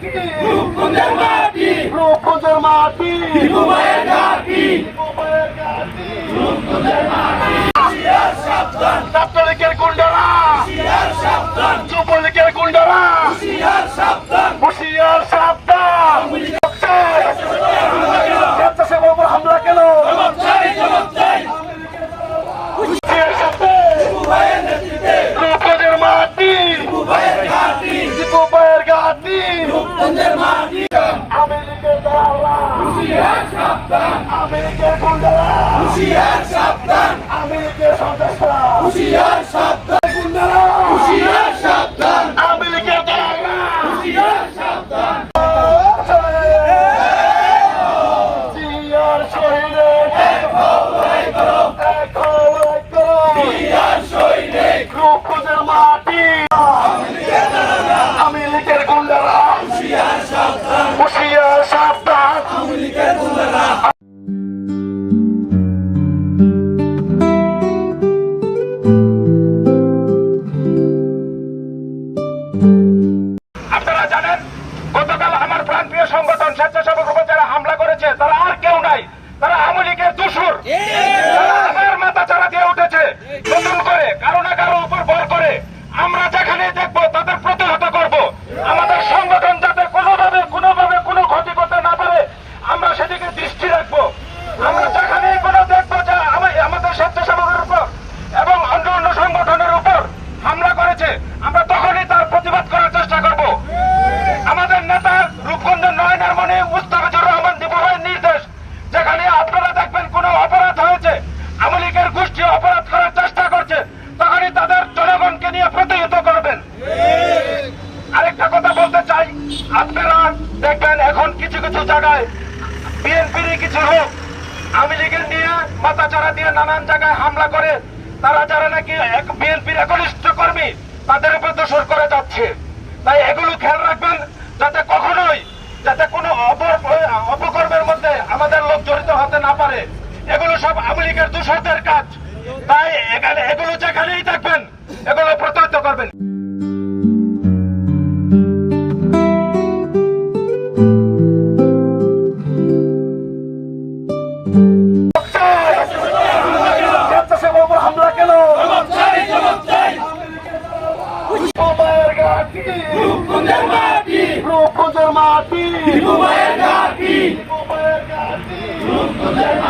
রূপগঞ্জের মাটি। রূপগঞ্জের মাটি। মালিকের গুন্ডারা হুঁশিয়ার সাবধান। আমি আপনারা দেখবেন এখন কিছু কিছু জায়গায় বিএনপির কিছু লোক আওয়ামী লীগের নিয়ে মাথাচারা দিয়ে নানান জায়গায় হামলা করে, তারা যারা নাকি বিএনপির একনিষ্ঠ কর্মী, তাদের উপর দোষর করে যাচ্ছে। তাই এগুলো খেয়াল রাখবেন, যাতে কখনোই, যাতে কোনো অপকর্মের মধ্যে আমাদের লোক জড়িত হতে না পারে। এগুলো সব আওয়ামী লীগের দুঃসাধ্যের কাজ। তাই এখানে এগুলো যেখানেই থাকবেন, এগুলো প্রত্যক্ষ করবেন। রূপগঞ্জের মাটি। রূপগঞ্জের মাটি। রূপগঞ্জের মাটি রূপগঞ্জের মাটি।